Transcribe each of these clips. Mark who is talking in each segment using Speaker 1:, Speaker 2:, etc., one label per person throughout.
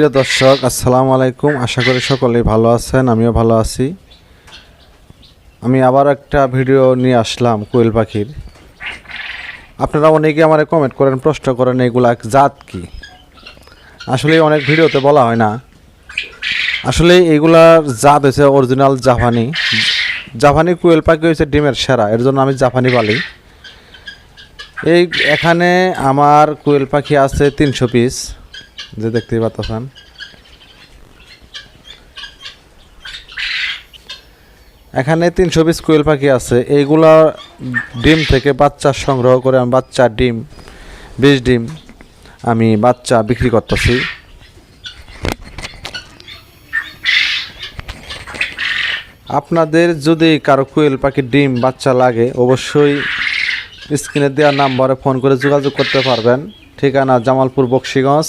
Speaker 1: প্রিয় দর্শক, আসসালামু আলাইকুম। আশা করি সকলেই ভালো আছেন, আমিও ভালো আছি। আমি আবার একটা ভিডিও নিয়ে আসলাম কোয়েল পাখির। আপনারা অনেকে আমার কমেন্ট করেন, প্রশ্ন করেন, এগুলা জাত কি? আসলে অনেক ভিডিওতে বলা হয় না। আসলে এগুলার জাত হয়েছে অরিজিনাল জাপানি। জাপানি কোয়েল পাখি হয়েছে ডিমের সেরা, এর জন্য আমি জাপানি পালি। এই এখানে আমার কোয়েল পাখি আছে তিনশো পিস যে দেখতেই পাতাছেন এখানে তিনশো পিস কোয়েল পাখি আছে। এইগুলা ডিম থেকে বাচ্চা সংগ্রহ করে আমি বাচ্চা ডিম বিশ ডিম আমি বাচ্চা বিক্রি করতেছি। আপনাদের যদি কারও কোয়েল পাখির ডিম, বাচ্চা লাগে, অবশ্যই স্ক্রিনে দেওয়ার নাম্বারে ফোন করে যোগাযোগ করতে পারবেন। ঠিকানা জামালপুর বক্সিগঞ্জ।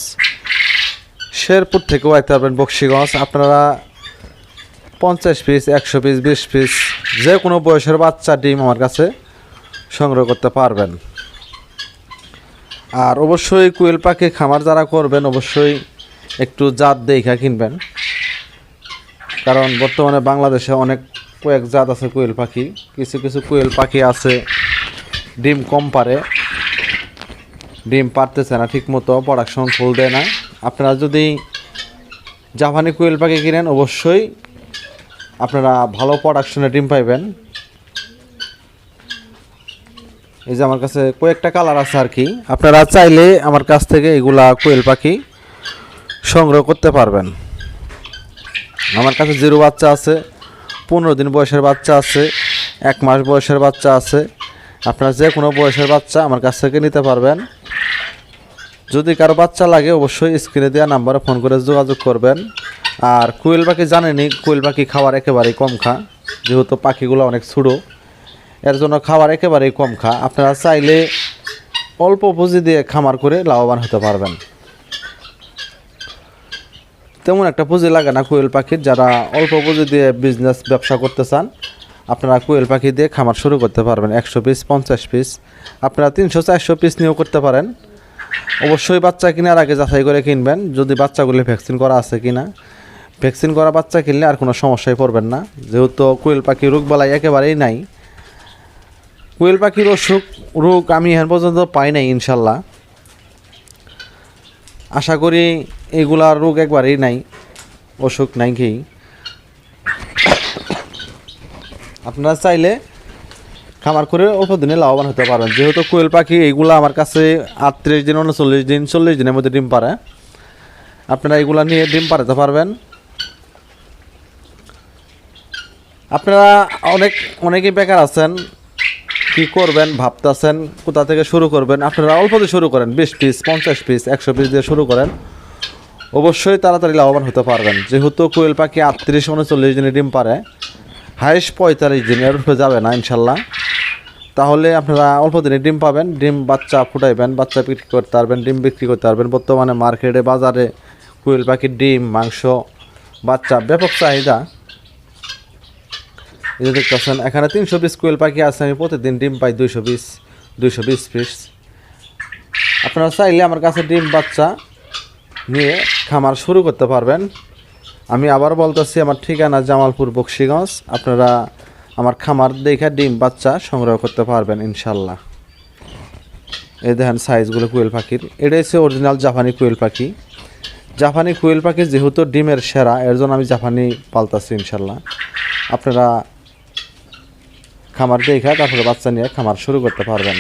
Speaker 1: শেরপুর থেকেও আইতে পারবেন বক্সিগঞ্জ। আপনারা পঞ্চাশ পিস একশো পিস বিশ পিস যে কোনো বয়সের বাচ্চা ডিম আমার কাছে সংগ্রহ করতে পারবেন। আর অবশ্যই কুয়েল পাখি খামার যারা করবেন, অবশ্যই একটু জাত দেখা কিনবেন। কারণ বর্তমানে বাংলাদেশে অনেক কয়েক জাত আছে কোয়েল পাখি। কিছু কিছু কোয়েল পাখি আছে, ডিম কম পারে। ডিম পারতেছে না ঠিক মতো প্রোডাকশন ফুল দেয় না। আপনারা যদি জাপানি কোয়েল পাখি কিনেন, অবশ্যই আপনারা ভালো প্রোডাকশনে ডিম পাইবেন। এই যে আমার কাছে কয়েকটা কালার আছে আর কি। আপনারা চাইলে আমার কাছ থেকে এগুলা কোয়েল পাখি সংগ্রহ করতে পারবেন। আমার কাছে জিরো বাচ্চা আছে, পনেরো দিন বয়সের বাচ্চা আছে, এক মাস বয়সের বাচ্চা আছে। আপনারা যে কোনো বয়সের বাচ্চা আমার কাছ থেকে নিতে পারবেন। যদি কারও বাচ্চা লাগে, অবশ্যই স্ক্রিনে দেওয়া নাম্বারে ফোন করে যোগাযোগ করবেন। আর কোয়েল পাখি জানেনি কোয়েল পাখি খাওয়ার একেবারেই কম খা। যেহেতু পাখিগুলো অনেক ছোটো, এর জন্য খাবার একেবারেই কম খা। আপনারা চাইলে অল্প পুঁজি দিয়ে খামার করে লাভবান হতে পারবেন। তেমন একটা পুঁজি লাগে না কোয়েল পাখির। যারা অল্প পুঁজি দিয়ে বিজনেস ব্যবসা করতে চান, আপনারা কোয়েল পাখি দিয়ে খামার শুরু করতে পারবেন। একশো পিস, পঞ্চাশ পিস, আপনারা তিনশো, চারশো পিস নিয়েও করতে পারেন। অবশ্যই বাচ্চা কেনার আগে যাচাই করে কিনবেন। যদি বাচ্চাগুলি ভ্যাকসিন করা আছে কিনা। ভ্যাকসিন করা বাচ্চা কিনলে আর কোনো সমস্যায় পড়বেন না। যেহেতু কোয়েল পাখি রোগ বালাই একেবারেই নাই। কোয়েল পাখির অসুখ, রোগ আমি এখন পর্যন্ত পাই নাই, ইনশাল্লাহ। আশা করি এগুলার রোগ একবারেই নাই। অসুখ নাই কি। আপনারা চাইলে খামার করে অল্প দিনে লাভবান হতে পারবেন। যেহেতু কোয়েল পাখি, এইগুলো আমার কাছে আটত্রিশ দিন, উনচল্লিশ দিন, চল্লিশ দিনের মধ্যে ডিম পারে। আপনারা এগুলা নিয়ে ডিম পাড়াতে পারবেন। আপনারা অনেক, অনেকেই বেকার আছেন, কি করবেন ভাবতেছেন, কোথা থেকে শুরু করবেন? আপনারা অল্প দিয়ে শুরু করেন, বিশ পিস, পঞ্চাশ পিস, একশো পিস দিয়ে শুরু করেন। অবশ্যই তাড়াতাড়ি লাভবান হতে পারবেন। যেহেতু কোয়েল পাখি আটত্রিশ, উনচল্লিশ দিনে ডিম পারে হাইস্ট পঁয়তাল্লিশ দিন এর উপরে যাবে না, ইনশাল্লাহ। তাহলে আপনারা অল্প দিনে ডিম পাবেন, ডিম বাচ্চা ফুটাইবেন, বাচ্চা বিক্রি করতে পারবেন, ডিম বিক্রি করতে পারবেন। বর্তমানে মার্কেটে, বাজারে কোয়েল পাখির ডিম, মাংস, বাচ্চা, ব্যাপক চাহিদা। এই যে দেখতেছেন এখানে তিনশো পিস কোয়েল পাখি আছে, আমি প্রতিদিন ডিম পাই দুইশো পিস, দুইশো বিশ পিস। আপনারা চাইলে আমার কাছে ডিম বাচ্চা নিয়ে খামার শুরু করতে পারবেন। আমি আবার বলতেছি, আমার ঠিকানা জামালপুর বক্সিগঞ্জ। আপনারা আমার খামার দেখে ডিম, বাচ্চা সংগ্রহ করতে পারবেন, ইনশাল্লাহ। এই দেখেন সাইজগুলো কোয়েল পাখির। এটা হচ্ছে অরিজিনাল জাপানি কোয়েল পাখি। জাপানি কোয়েল পাখি যেহেতু ডিমের সেরা, এর জন্য আমি জাপানি পালতাছি, ইনশাল্লাহ। আপনারা খামার দেখা, তারপরে বাচ্চা নিয়ে খামার শুরু করতে পারবেন।